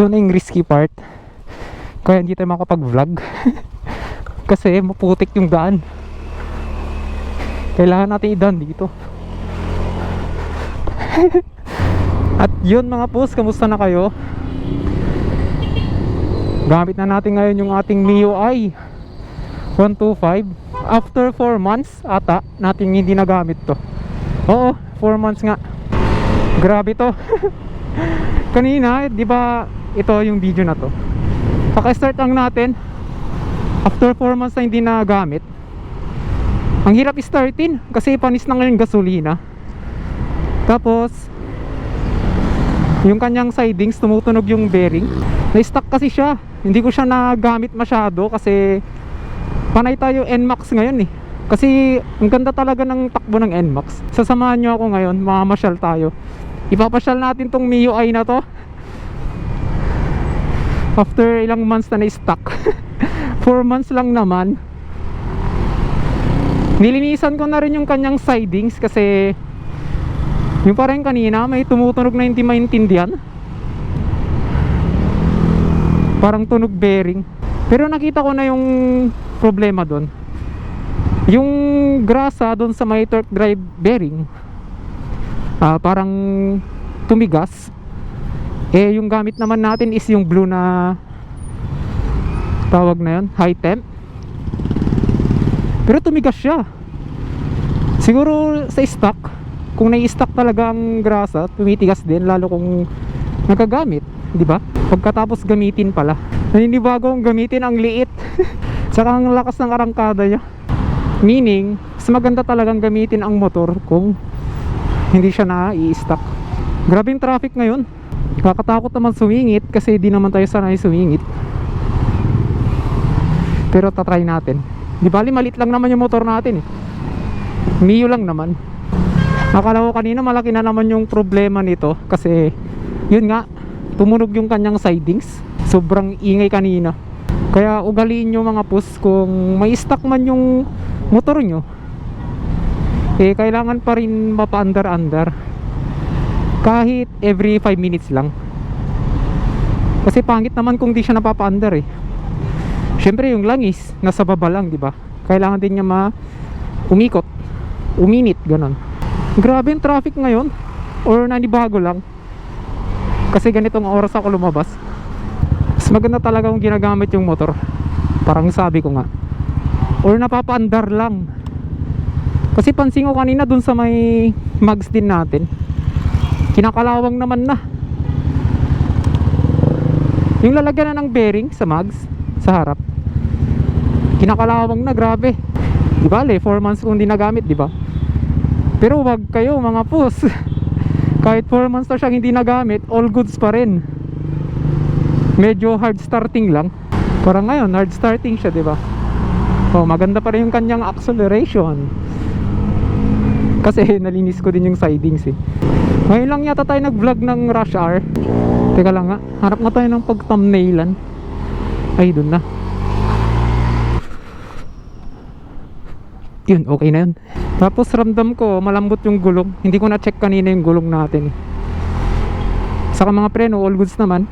Ito na yung risky part. Kaya hindi tayo makapag-vlog. Kasi maputik yung daan. Kailangan natin idaan dito. At yun mga pus, kamusta na kayo? Gamit na natin ngayon yung ating MIUI 125 After 4 months ata natin hindi nagamit to Oo, 4 months nga Grabe to Kanina, di ba ito yung video na to. Paka-start lang natin. After 4 months na hindi nagamit Ang hirap i-startin Kasi panis na ngayon gasolina. Tapos Yung kanyang sidings Tumutunog yung bearing. Na-stuck kasi siya. Hindi ko siya nagamit masyado Kasi Panay tayo NMAX ngayon eh. Kasi ang ganda talaga ng takbo ng NMAX. Sasamahan nyo ako ngayon. Mamamasyal tayo. Ipapasyal natin tong MIUI na to After ilang months na na-stuck 4 months lang naman. Nilinisan ko na rin yung kanyang sidings Kasi Yung parang kanina May tumutunog na hindi maintindihan Parang tunog bearing. Pero nakita ko na yung problema doon. Yung grasa doon sa may torque drive bearing ah, Parang tumigas eh yung gamit naman natin is yung blue na tawag na yun, high temp. Pero tumigas siya. Siguro sa stock, kung nai-stock talaga ang grasa, tumitigas din lalo kung nagagamit, di ba? Pagkatapos gamitin pala. Naninibago ang gamitin ang liit. Saka ang lakas ng arangkada niya. Meaning, mas maganda talagang gamitin ang motor kung hindi siya na i-stock. Grabe yung traffic ngayon. Kakatakot naman sumingit kasi di naman tayo sanay sumingit. Pero tatry natin. Di bali malit lang naman yung motor natin eh. Mio lang naman. Akala ko kanina malaki na naman yung problema nito kasi yun nga tumunog yung kanyang sidings. Sobrang ingay kanina. Kaya ugaliin nyo mga pus kung may stock man yung motor nyo eh kailangan pa rin mapa-under-under kahit every 5 minutes lang. Kasi pangit naman kung di siya napapa-under eh. Syempre yung langis nasa baba lang di ba? Kailangan din niya ma umikot uminit ganon grabe yung traffic ngayon or nanibago lang. Kasi ganitong oras ako lumabas. Mas maganda talaga kung ginagamit yung motor. Parang sabi ko nga. Or napapa-under lang. Kasi pansin ko kanina dun sa may mags din natin kinakalawang naman na. Yung lalagyan na ng bearing sa mags sa harap kinakalawang na grabe. Di ba 4 months kung di nagamit di ba? Pero wag kayo mga pus kahit 4 months na siyang hindi nagamit all goods pa rin. Medyo hard starting lang. Parang ngayon hard starting siya di ba? Oh maganda pa rin yung kanyang acceleration kasi nalinis ko din yung sidings eh. Ngayon lang yata tayo nag vlog ng rush hour. Teka lang nga harap nga tayo ng pag thumbnailan ay dun na. Yun okay na yun. Tapos ramdam ko malambot yung gulong. Hindi ko na check kanina yung gulong natin eh. saka mga preno all goods naman.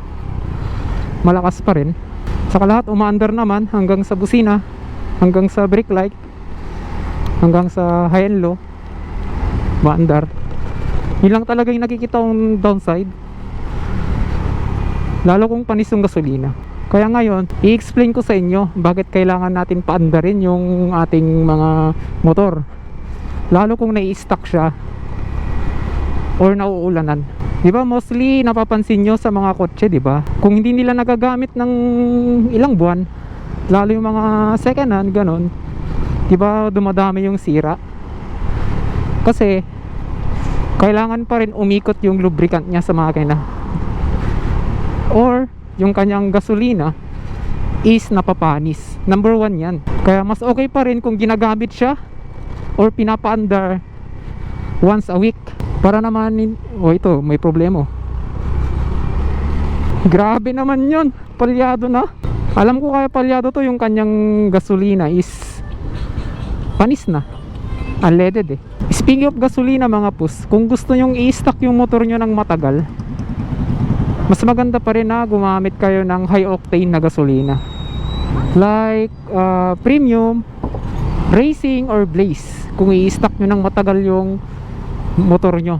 Malakas pa rin. Saka lahat umaandar naman hanggang sa busina hanggang sa brake light hanggang sa high and low maandar yun lang talaga yung nakikita kong downside. Lalo kung panis yung gasolina. Kaya ngayon i-explain ko sa inyo bakit kailangan natin paandarin yung ating mga motor. Lalo kung nai-stuck siya or nauulanan. Di ba mostly napapansin nyo sa mga kotse di ba? Kung hindi nila nagagamit ng ilang buwan lalo yung mga second hand ganon di ba dumadami yung sira kasi kailangan pa rin umikot yung lubricant niya sa makina. Or yung kanyang gasolina is napapanis. Number one yan. Kaya mas okay pa rin kung ginagamit siya or pinapaandar once a week. Para naman oh ito may problema. Grabe naman yun. Palyado na. Alam ko kaya palyado to yung kanyang gasolina is panis na. Unleaded eh Speaking of gasolina mga pus, kung gusto nyong i-stock yung motor nyo ng matagal, mas maganda pa rin na gumamit kayo ng high octane na gasolina. Like uh, premium racing or blaze kung i-stock nyo ng matagal yung motor nyo.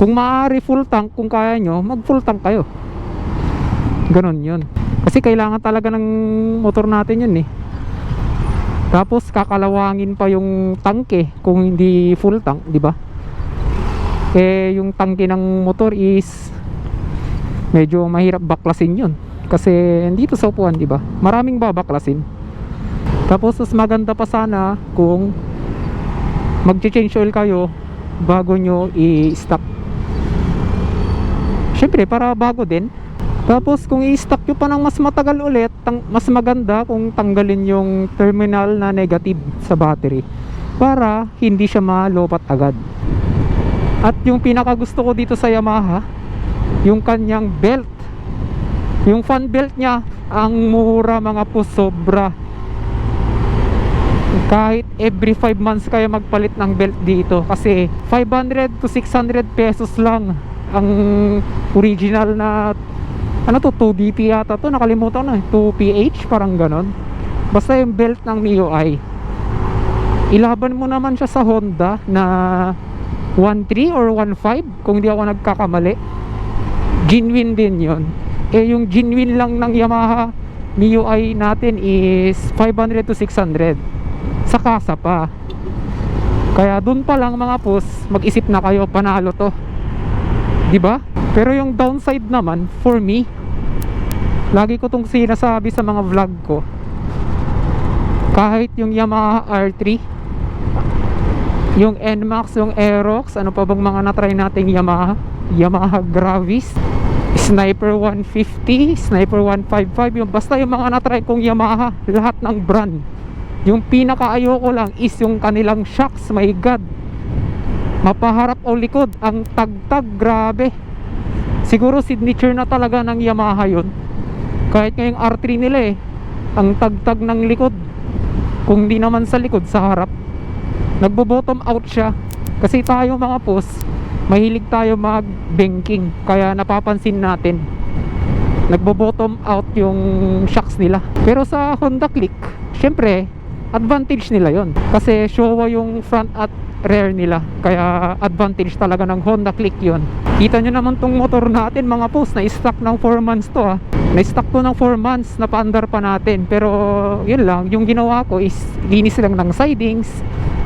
Kung maaari full tank kung kaya nyo mag full tank kayo. Ganon yun. Kasi kailangan talaga ng motor natin yun eh tapos kakalawangin pa yung tangke kung hindi full tank di ba? Eh yung tangke ng motor is medyo mahirap baklasin yun. Kasi dito sa upuan di ba? Maraming babaklasin. Tapos mas maganda pa sana kung mag-change oil kayo bago nyo i-stock. Syempre para bago din tapos kung i-stock nyo pa ng mas matagal ulit mas maganda kung tanggalin yung terminal na negative sa battery para hindi siya malobat agad. At yung pinaka gusto ko dito sa Yamaha yung kanyang belt. Yung fan belt niya ang mura mga po sobra. Kahit every 5 months kayo magpalit ng belt dito kasi 500 to 600 pesos lang ang original na ano to 2DP yata to nakalimutan na eh, 2PH parang ganon. Basta yung belt ng MIUI ilaban mo naman siya sa Honda na 1.3 or 1.5 kung di ako nagkakamali. Genuine din yon eh yung genuine lang ng Yamaha MIUI natin is 500 to 600 sa kasa pa. Kaya dun pa lang mga pus mag-isip na kayo panalo to. Di ba pero yung downside naman for me lagi ko tong sinasabi sa mga vlog ko. Kahit yung Yamaha R3 yung NMAX, yung Aerox ano pa bang mga natry nating Yamaha? Yamaha Gravis Sniper 150 Sniper 155 yung basta yung mga natry kong Yamaha lahat ng brand. Yung pinaka ayoko lang is yung kanilang shocks my god. Mapaharap o likod ang tagtag grabe siguro signature na talaga ng Yamaha yun. Kahit ngayong R3 nila eh ang tagtag ng likod. Kung di naman sa likod sa harap. Nagbo bottom out siya. Kasi tayo mga pos mahilig tayo mag banking kaya napapansin natin. Nagbo bottom out yung shocks nila. Pero sa Honda Click syempre advantage nila yon kasi Showa yung front at rear nila. Kaya advantage talaga ng Honda Click yon kita nyo naman tong motor natin mga pos na stock ng 4 months to ah. Na stock to ng 4 months. Na paandar pa natin. Pero yun lang. Yung ginawa ko is linis lang ng sidings.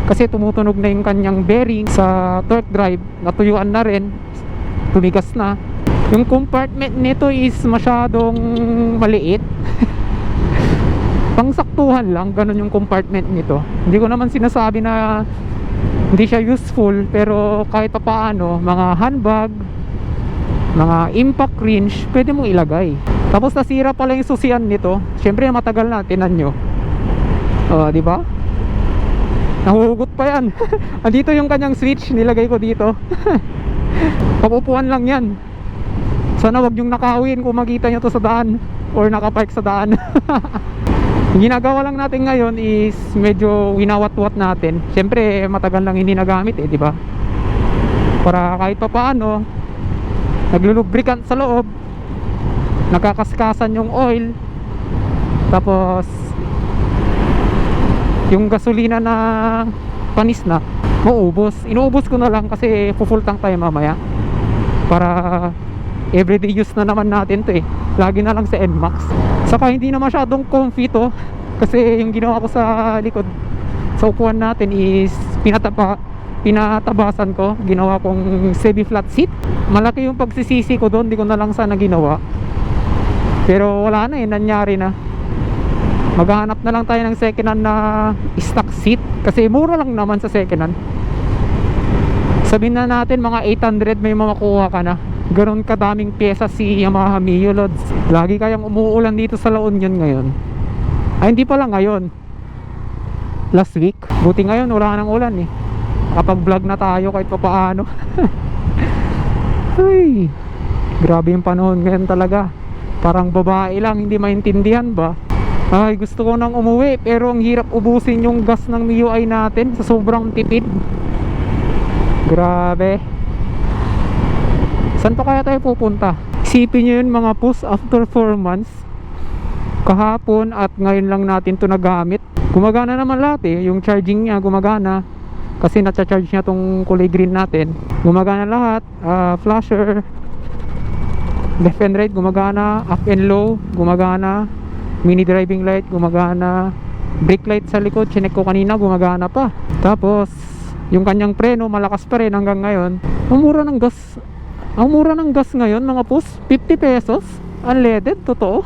Kasi tumutunog na yung kanyang bearing sa torque drive. Natuyuan na rin. Tumigas na. Yung compartment nito is masyadong maliit pangsaktuhan lang ganun yung compartment nito. Hindi ko naman sinasabi na hindi siya useful pero kahit pa paano mga handbag mga impact range pwede mong ilagay. Tapos nasira pala yung susian nito. Syempre matagal na tinan nyo. Oh, di ba? Nahuhugot pa yan. Andito yung kanyang switch nilagay ko dito. Papupuan lang yan. Sana wag yung nakawin kung makita nyo to sa daan or nakapark sa daan. Ginagawa lang natin ngayon is medyo winawat-wat natin. Syempre matagal lang hindi nagamit eh di ba? Para kahit pa paano naglulubricant sa loob nakakaskasan yung oil tapos yung gasolina na panis na maubos. Inuubos ko na lang kasi full tank tayo mamaya para everyday use na naman natin to eh. Lagi na lang sa NMAX saka hindi na masyadong comfy to kasi yung ginawa ko sa likod sa upuan natin is pinatapa pinatabasan ko. Ginawa kong semi flat seat. Malaki yung pagsisisi ko doon di ko na lang sana ginawa. Pero wala na eh nangyari na. Maghahanap na lang tayo ng second hand na stock seat kasi mura lang naman sa second hand. Sabihin na natin mga 800 may mamakuha ka na ganon kadaming pyesa si Yamaha Mio Lods lagi kayang umuulan dito sa La Union ngayon. Ay hindi pala ngayon. Last week. Buti ngayon wala nang ulan eh. Kapag vlog na tayo kahit papaano. Ay grabe yung panahon ngayon talaga. Parang babae lang hindi maintindihan ba? Ay gusto ko nang umuwi pero ang hirap ubusin yung gas ng MIUI natin sa sobrang tipid. Grabe Saan pa kaya tayo pupunta? Isipin nyo yun mga pus after 4 months kahapon at ngayon lang natin to nagamit. Gumagana naman lahat eh. Yung charging niya gumagana. Kasi natcha-charge niya tong kulay green natin. Gumagana lahat. Ah, flasher. Left and right gumagana. Up and low gumagana. Mini driving light gumagana. Brake light sa likod chinek ko kanina gumagana pa. Tapos yung kanyang preno malakas pa rin hanggang ngayon. Ang ng gas ang mura ng gas ngayon mga pus 50 pesos. Unleaded totoo